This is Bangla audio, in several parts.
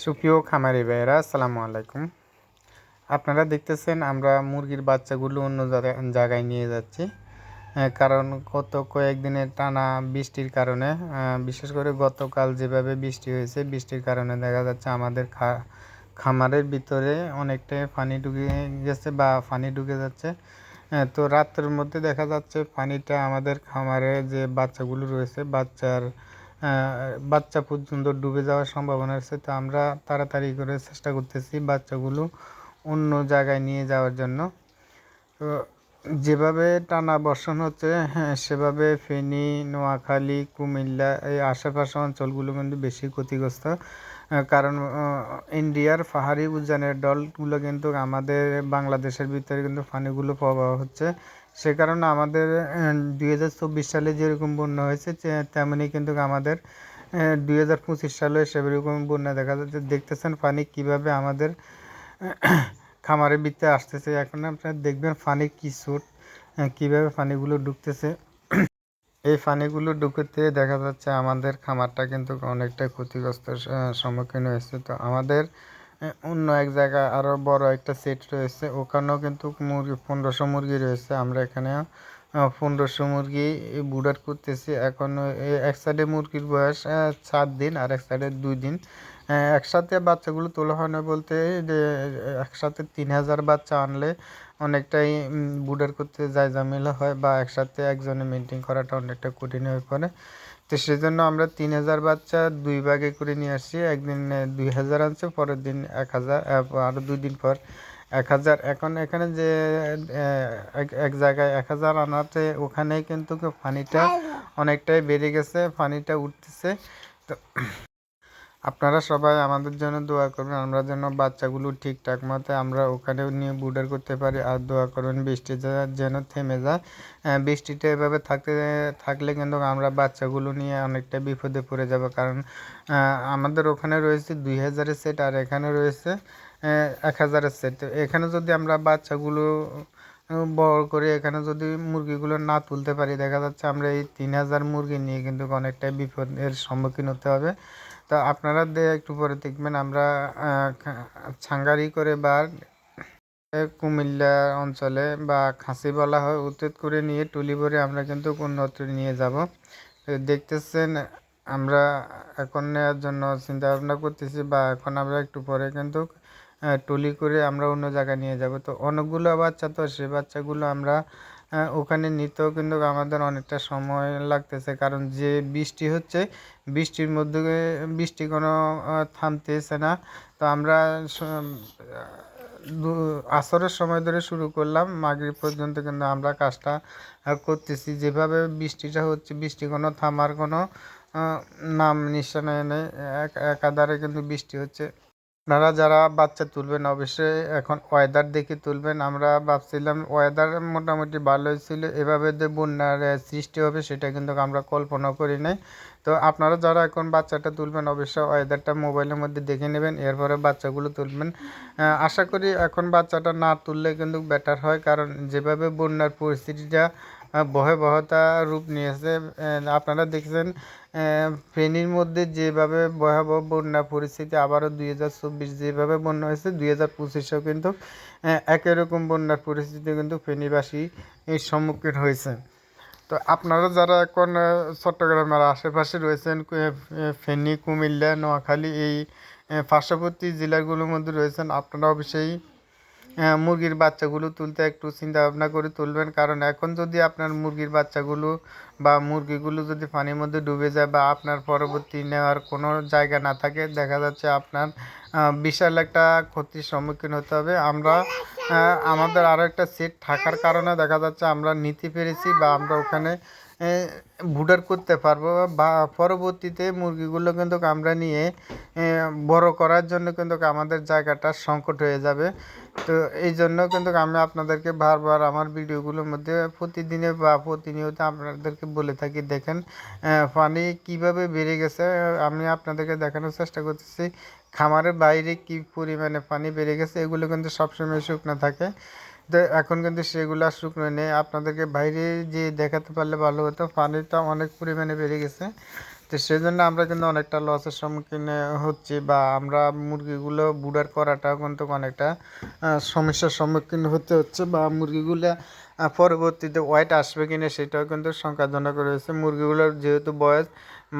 সুপ্রিয় খামারি ভাইয়েরা, আসসালামু আলাইকুম। আপনারা দেখতেছেন আমরা মুরগির বাচ্চাগুলো অন্য জায়গায় নিয়ে যাচ্ছি। কারণ গত কয়েকদিনের টানা বৃষ্টির কারণে বিশেষ করে গতকাল যেভাবে বৃষ্টি হয়েছে, বৃষ্টির কারণে দেখা যাচ্ছে আমাদের খামারের ভিতরে অনেকটাই পানি ঢুকে গেছে বা পানি ঢুকে যাচ্ছে। তো রাত্রের মধ্যে দেখা যাচ্ছে পানিটা আমাদের খামারে যে বাচ্চাগুলো রয়েছে, বাচ্চার বাচ্চা পর্যন্ত ডুবে যাওয়ার সম্ভাবনা আছে তো আমরা তাড়াতাড়ি করে চেষ্টা করতেছি বাচ্চাগুলো অন্য জায়গায় নিয়ে যাওয়ার জন্য। তো যেভাবে টানা বর্ষণ হচ্ছে হ্যাঁ সেভাবে ফেনী, নোয়াখালী, কুমিল্লা, এই আশেপাশে অঞ্চলগুলো কিন্তু বেশি ক্ষতিগ্রস্ত। কারণ ইন্ডিয়ার পাহাড়ি উজানের দলগুলো কিন্তু আমাদের বাংলাদেশের ভিতরে কিন্তু পানিগুলো প্রবাহ হচ্ছে। সে কারণে আমাদের দুই হাজার চব্বিশ সালে যেরকম বন্যা হয়েছে তেমনি কিন্তু আমাদের দুই হাজার পঁচিশ সালে সেরকম বন্যা দেখা যাচ্ছে। দেখতেছেন পানি কীভাবে আমাদের খামারের ভিতরে আসতেছে। এখন আপনারা দেখবেন পানি কি সুট কীভাবে পানিগুলো ঢুকতেছে। এই পানিগুলো ঢুকতে দেখা যাচ্ছে আমাদের খামারটা কিন্তু অনেকটা ক্ষতিগ্রস্ত সম্মুখীন হয়েছে। তো আমাদের অন্য এক জায়গায় আরও বড় একটা সেট রয়েছে। ওখানেও কিন্তু মুরগি, পনেরোশো মুরগি রয়েছে। আমরা এখানে পনেরোশো মুরগি বুডার করতেছি। এখন এক সাইডে মুরগির বয়স সাত দিন আর এক সাইডে দুই দিন। একসাথে বাচ্চাগুলো তোলা হয় না বলতে যে একসাথে তিন হাজার বাচ্চা আনলে অনেকটাই বুডার করতে যায় ঝামেলা হয় বা একসাথে একজনে মেনটেন করাটা অনেকটা কঠিন হয়ে পড়ে। তো সেজন্য আমরা তিন হাজার বাচ্চা দুই ভাগে করে নিয়ে আসছি। একদিন দুই হাজার আনছে, পরের দিন এক হাজার আরও দুই দিন পর এক হাজার। এখন এখানে যে এক এক জায়গায় এক হাজার আনাতে ওখানে কিন্তু পানিটা অনেকটাই বেড়ে গেছে পানিটা উঠতেছে। তো আপনারা সবাই আমাদের জন্য দোয়া করবেন, আমরা যেন বাচ্চাগুলো ঠিকঠাক মতো আমরা ওখানে নিয়ে বুডার করতে পারি। আর দোয়া করবেন বৃষ্টি যেন থেমে যায়। বৃষ্টিটা এভাবে থাকতে, থাকলে কিন্তু আমরা বাচ্চাগুলো নিয়ে অনেকটা বিপদে পড়ে যাব। কারণ আমাদের ওখানে রয়েছে দুই হাজারের সেট আর এখানে রয়েছে এক হাজারের সেট এখানে যদি আমরা বাচ্চাগুলো বড় করে এখানে যদি মুরগিগুলো না তুলতে পারি, দেখা যাচ্ছে আমরা এই তিন হাজার মুরগি নিয়ে কিন্তু অনেকটাই বিপদের সম্মুখীন হতে হবে। তো আপনারা একটু পরে দেখবেন, আমরা ছাঙ্গারি করে বা কুমিল্লা অঞ্চলে বা খাসি বলা হয় উত্তেত করে নিয়ে টুলি ভরে আমরা কিন্তু অন্যত্র নিয়ে যাব। দেখতেছেন, আমরা এখন নেওয়ার জন্য চিন্তা ভাবনা করতেছি বা এখন আমরা একটু পরে কিন্তু টুলি করে আমরা অন্য জায়গায় নিয়ে যাব। তো অনেকগুলো বাচ্চা তো, সে বাচ্চাগুলো আমরা ওখানে নিতেও কিন্তু আমাদের অনেকটা সময় লাগতেছে। কারণ যে বৃষ্টি হচ্ছে, বৃষ্টির মধ্যে বৃষ্টি কোনো থামতেছে না। তো আমরা আসরের সময় ধরে শুরু করলাম। মাগরিব পর্যন্ত কিন্তু আমরা কাজটা করতেছি। যেভাবে বৃষ্টিটা হচ্ছে, বৃষ্টি কোনো থামার কোনো নাম নিশানা নেই, এক, একাধারে কিন্তু বৃষ্টি হচ্ছে। আপনারা যারা বাচ্চা তুলবেন, অবশ্যই এখন ওয়েদার দেখে তুলবেন। আমরা ভাবছিলাম ওয়েদার মোটামুটি ভালোই ছিল, এভাবে যে বন্যার সৃষ্টি হবে সেটা কিন্তু আমরা কল্পনা করি নাই। তো আপনারা যারা এখন বাচ্চাটা তুলবেন, অবশ্যই ওয়েদারটা মোবাইলের মধ্যে দেখে নেবেন, এরপরে বাচ্চাগুলো তুলবেন। আশা করি এখন বাচ্চাটা না তুললে কিন্তু বেটার হয়, কারণ যেভাবে বন্যার পরিস্থিতিটা ভয়াবহতা রূপ নিয়েছে আপনারা দেখছেন ফেনীর মধ্যে যেভাবে ভয়াবহ বন্যা পরিস্থিতি আবারও দুই হাজার চব্বিশ যেভাবে বন্যা হয়েছে, দুই হাজার পঁচিশেও কিন্তু একই রকম বন্যার পরিস্থিতি কিন্তু ফেনীবাসী এর সম্মুখীন হয়েছে। তো আপনারা যারা এখন চট্টগ্রামের আশেপাশে রয়েছেন ফেনী, কুমিল্লা, নোয়াখালী, এই পার্শ্ববর্তী জেলাগুলোর মধ্যে রয়েছেন আপনারা অবশ্যই মুরগির বাচ্চাগুলো তুলতে একটু চিন্তা ভাবনা করে তুলবেন। কারণ এখন যদি আপনার মুরগির বাচ্চাগুলো বা মুরগিগুলো যদি পানির মধ্যে ডুবে যায় বা আপনার পরবর্তী নেওয়ার কোনো জায়গা না থাকে, দেখা যাচ্ছে আপনার বিশাল একটা ক্ষতির সম্মুখীন হতে হবে। আমরা আমাদের আরও একটা সেট থাকার কারণে দেখা যাচ্ছে আমরা নিতে পেরেছি বা আমরা ওখানে বুডার করতে পারব বা পরবর্তীতে মুরগিগুলো কিন্তু আমরা নিয়ে বড় করার জন্য কিন্তু আমাদের জায়গাটা সংকট হয়ে যাবে। তো এই জন্য কিন্তু আমি আপনাদেরকে বারবার আমার ভিডিওগুলোর মধ্যে প্রতিদিনে বা প্রতিনিয়ত আপনাদেরকে বলে থাকি, দেখেন পানি কীভাবে বেড়ে গেছে, আমি আপনাদেরকে দেখানোর চেষ্টা করতেছি, খামারের বাইরে কি পরিমাণে পানি বেড়ে গেছে, এগুলো কিন্তু সবসময় শুকনো থাকে। এখন কিন্তু সেগুলো আর শুকনো নেই আপনাদেরকে বাইরে যে দেখাতে পারলে ভালো হতো। পানিটা অনেক পরিমাণে বেড়ে গেছে। তো সেই জন্য আমরা কিন্তু অনেকটা লসের সম্মুখীন হচ্ছি বা আমরা মুরগিগুলো বুডার করাটাও কিন্তু অনেকটা সমস্যার সম্মুখীন হতে হচ্ছে বা মুরগিগুলো পরবর্তীতে ওয়াইট আসবে কিনা সেটাও কিন্তু শঙ্কাজনক রয়েছে। মুরগিগুলোর যেহেতু বয়স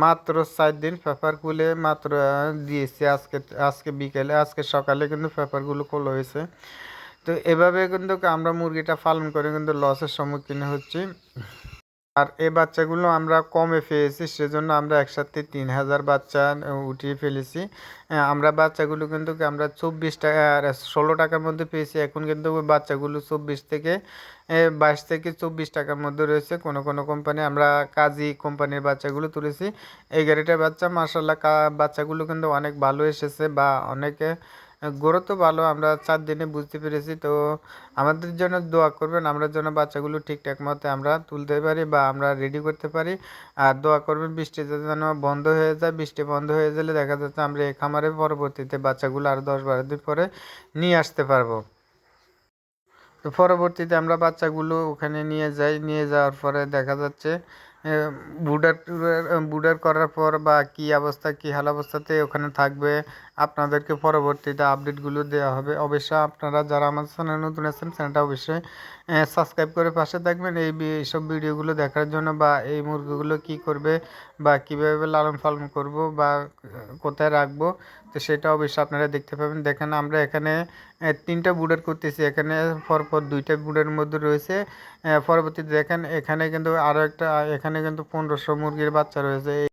মাত্র চার দিন, পেপার খুলে মাত্র দিয়েছি আজকে আজকে বিকেলে, আজকে সকালে কিন্তু পেপারগুলো খোলা হয়েছে। তো এভাবে কিন্তু আমরা মুরগিটা পালন করে কিন্তু লসের সম্মুখীন হচ্ছি। আর এই বাচ্চাগুলো আমরা কমে পেয়েছি, সেজন্য আমরা একসাথে তিন হাজার বাচ্চা উঠিয়ে ফেলেছি। আমরা বাচ্চাগুলো কিন্তু আমরা চব্বিশ টাকা ষোলো টাকার মধ্যে পেয়েছি। এখন কিন্তু বাচ্চাগুলো চব্বিশ থেকে বাইশ থেকে চব্বিশ টাকার মধ্যে রয়েছে। কোনো কোনো কোম্পানি আমরা কাজী কোম্পানির বাচ্চাগুলো তুলেছি। এগারোটা বাচ্চা মার্শাল্লাহ বাচ্চাগুলো কিন্তু অনেক ভালো এসেছে বা অনেকে গ্রোথ তো ভালো, আমরা চার দিনে বুঝতে পেরেছি, তো আমাদের জন্য দোয়া করবেন, আমরা যেন বাচ্চাগুলো ঠিকঠাক মতো আমরা তুলতে পারি বা আমরা রেডি করতে পারি। আর দোয়া করবেন, বৃষ্টি যেন বন্ধ হয়ে যায়, বৃষ্টি বন্ধ হয়ে গেলে দেখা যাচ্ছে আমরা এই খামারে পরবর্তীতে বাচ্চাগুলো আর দশ বারো দিন পরে নিয়ে আসতে পারব। তো পরবর্তীতে আমরা বাচ্চাগুলো ওখানে নিয়ে যাই, নিয়ে যাওয়ার পরে দেখা যাচ্ছে বুডার বুডার করার পর বা কী অবস্থা, কী হাল অবস্থাতে ওখানে থাকবে আপনাদেরকে পরবর্তীতে আপডেটগুলো দেওয়া হবে। অবশ্যই আপনারা যারা আমার চ্যানেল নতুন আছেন, চ্যানেলটা অবশ্যই সাবস্ক্রাইব করে পাশে থাকবেন। এই বি- এইসব ভিডিওগুলো দেখার জন্য বা এই মুরগিগুলো কি করবে বা কীভাবে লালন পালন করব বা কোথায় রাখব, তো সেটা অবশ্যই আপনারা দেখতে পাবেন। দেখেন, আমরা এখানে তিনটা বুডার করতেছি। এখানে পরপর দুইটা বুডের মধ্যে রয়েছে। পরবর্তীতে দেখেন, এখানে কিন্তু আরও একটা, এখানে কিন্তু পনেরোশো মুরগির বাচ্চা রয়েছে।